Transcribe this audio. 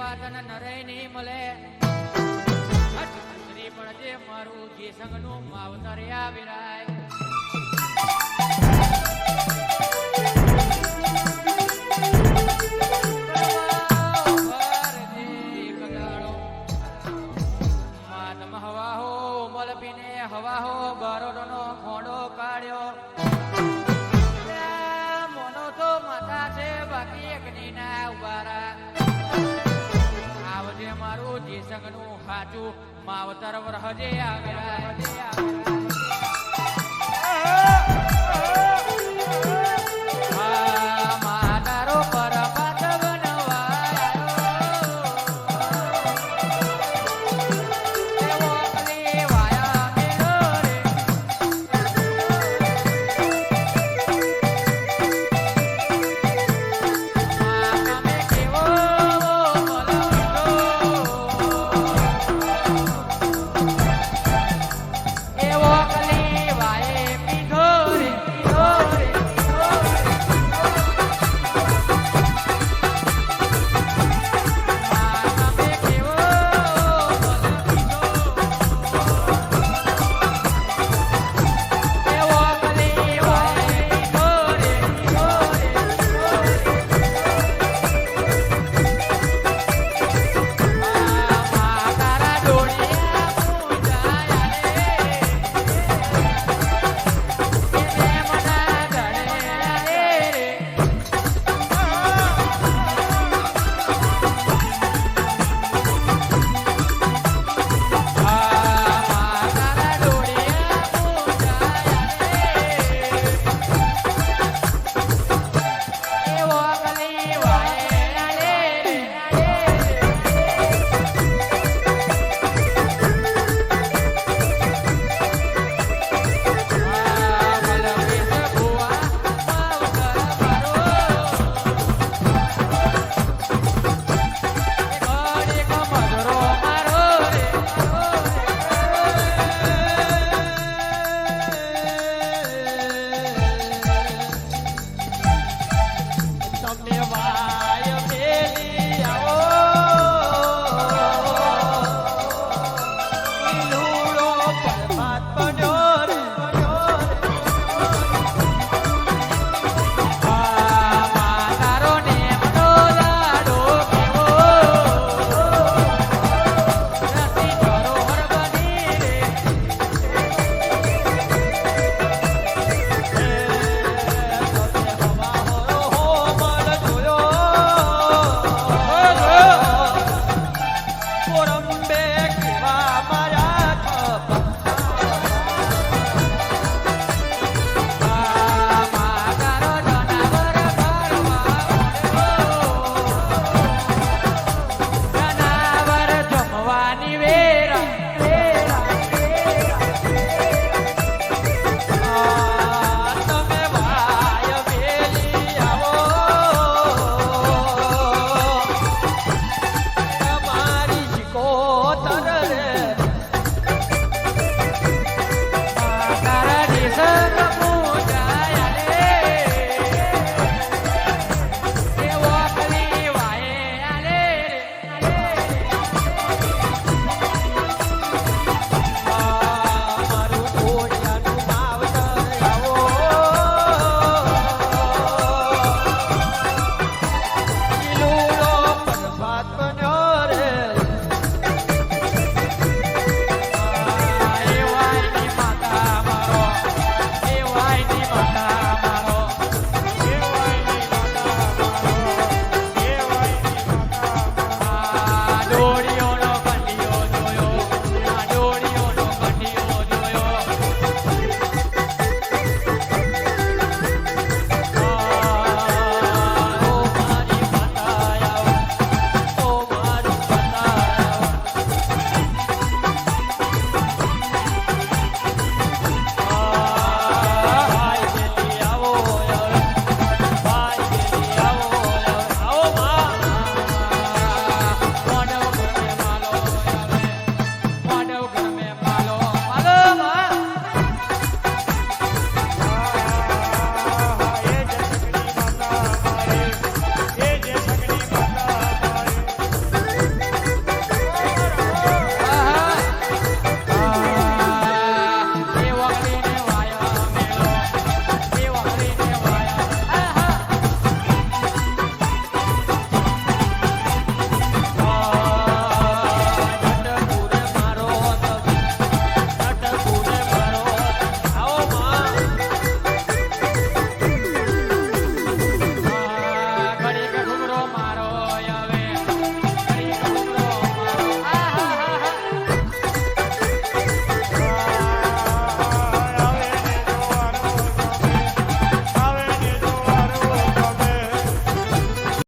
સેવા તને નરે નહીં મળે પણ જે મારું જે સંગનું માવતર આવ્યા વિરાય ਬਾਜੂ ਮਾਵਤਰ ਵਰਹ ਜੇ ਆ ਗਿਆ ਜੇ ਆ ਗਿਆ